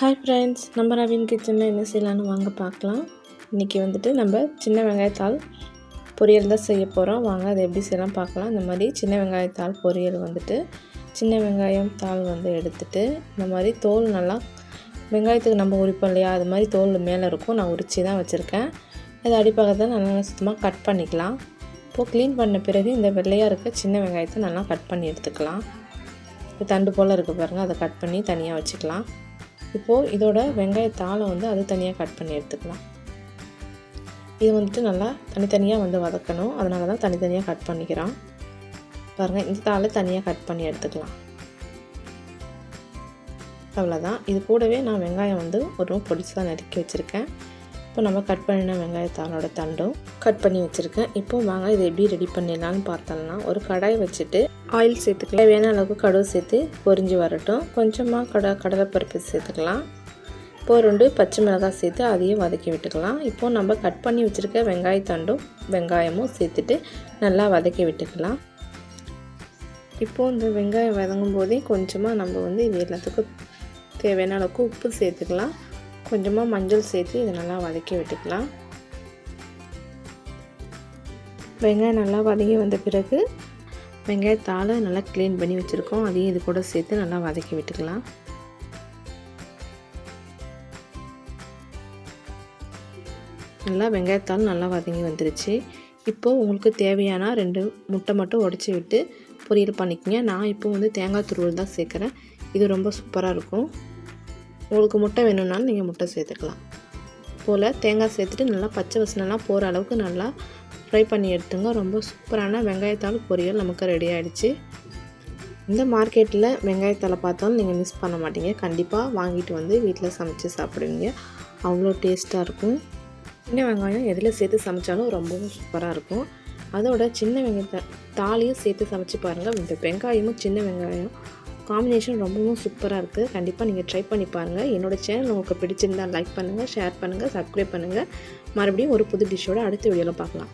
Hi friends நம்ம ravine கிச்சனில் என்ன செய்யலான்னு வாங்க பார்க்கலாம். இன்றைக்கி வந்துட்டு நம்ம சின்ன வெங்காயத்தால் பொரியல் தான் செய்ய போகிறோம் வாங்க அதை எப்படி செய்யலாம் பார்க்கலாம். இந்த மாதிரி சின்ன வெங்காயத்தால் பொரியல் வந்துட்டு சின்ன வெங்காயம் தாள் வந்து எடுத்துட்டு இந்த மாதிரி தோல் நல்லா வெங்காயத்துக்கு நம்ம உரிப்போம் இல்லையா? அது மாதிரி தோல் மேலே இருக்கும். நான் உரித்து தான் வச்சுருக்கேன். அது அடிப்பக்கத்தை நல்லா சுத்தமாக கட் பண்ணிக்கலாம். இப்போது க்ளீன் பண்ண பிறகு இந்த வெள்ளையாக இருக்க சின்ன வெங்காயத்தை நல்லா கட் பண்ணி எடுத்துக்கலாம். தண்டு போல் இருக்குது பாருங்கள் அதை கட் பண்ணி தனியாக வச்சுக்கலாம். இப்போது இதோட வெங்காயத்தாளை வந்து அது தனியாக கட் பண்ணி எடுத்துக்கலாம். இது வந்துட்டு நல்லா தனித்தனியாக வந்து வதக்கணும். அதனால தான் தனித்தனியாக கட் பண்ணிக்கிறான் பாருங்கள் இந்த தாளை தனியாக கட் பண்ணி எடுத்துக்கலாம். அவ்வளோதான் இது கூடவே நான் வெங்காயம் வந்து ஒரு பொடிசாக நறுக்கி வச்சுருக்கேன். இப்போ நம்ம கட் பண்ணின வெங்காயத்தாளோட தண்டும் கட் பண்ணி வச்சுருக்கேன். இப்போ வாங்க இதை எப்படி ரெடி பண்ணிடலான்னு பார்த்தோம்னா ஒரு கடாய் வச்சுட்டு ஆயில் சேர்த்துக்கலாம். வேணால் அளவுக்கு கடுகு சேர்த்து பொரிஞ்சு வரட்டும். கொஞ்சமாக கட கடலைப்பருப்பு சேர்த்துக்கலாம். இப்போது ரெண்டு பச்சை மிளகாய் சேர்த்து அதையும் வதக்கி விட்டுக்கலாம். இப்போது நம்ம கட் பண்ணி வச்சுருக்க வெங்காயத்தண்டும் வெங்காயமும் சேர்த்துட்டு நல்லா வதக்கி விட்டுக்கலாம். இப்போது இந்த வெங்காயம் வதங்கும் போதே கொஞ்சமாக நம்ம வந்து இது எல்லாத்துக்கும் தேவையான அளவுக்கு உப்பு சேர்த்துக்கலாம். கொஞ்சமாக மஞ்சள் சேர்த்து இதை நல்லா வதக்கி விட்டுக்கலாம். வெங்காயம் நல்லா வதங்கி வந்த பிறகு வெங்காயத்தால் நல்லா க்ளீன் பண்ணி வச்சுருக்கோம். அதையும் இது கூட சேர்த்து நல்லா வதக்கி விட்டுக்கலாம். நல்லா வெங்காயத்தால் நல்லா வதங்கி வந்துருச்சு. இப்போது உங்களுக்கு தேவையான ரெண்டு முட்டை மட்டும் உடச்சி விட்டு பொரியல் பண்ணிக்கோங்க. நான் இப்போ வந்து தேங்காய் துருவல் தான் சேர்க்குறேன். இது ரொம்ப சூப்பராக இருக்கும். உங்களுக்கு முட்டை வேணும்னாலும் நீங்கள் முட்டை சேர்த்துக்கலாம். போல் தேங்காய் சேர்த்துட்டு நல்லா பச்சை வசனெல்லாம் போகிற அளவுக்கு நல்லா ஃப்ரை பண்ணி எடுத்துங்க. ரொம்ப சூப்பரான வெங்காயத்தால் பொரியல் நமக்கு ரெடி ஆகிடுச்சு இந்த மார்க்கெட்டில் வெங்காயத்தால் பார்த்தாலும் நீங்கள் மிஸ் பண்ண மாட்டீங்க. கண்டிப்பாக வாங்கிட்டு வந்து வீட்டில் சமைச்சு சாப்பிடுவீங்க. அவ்வளோ டேஸ்ட்டாக இருக்கும். சின்ன வெங்காயம் எதில் சேர்த்து சமைச்சாலும் ரொம்பவும் சூப்பராக இருக்கும். அதோட சின்ன வெங்காயத்தை தாலியும் சேர்த்து சமைச்சு பாருங்கள். இந்த வெங்காயமும் சின்ன வெங்காயம். காம்பினேஷன் ரொம்பவும் சூப்பராக இருக்குது கண்டிப்பாக நீங்கள் ட்ரை பண்ணி பாருங்கள் என்னோடய சேனல் உங்களுக்கு பிடிச்சிருந்தால் லைக் பண்ணுங்கள் ஷேர் பண்ணுங்கள் சப்ஸ்கிரைப் பண்ணுங்கள் மறுபடியும் ஒரு புது டிஷ்ஷோட அடுத்த வீடியோவில் பார்க்கலாம்.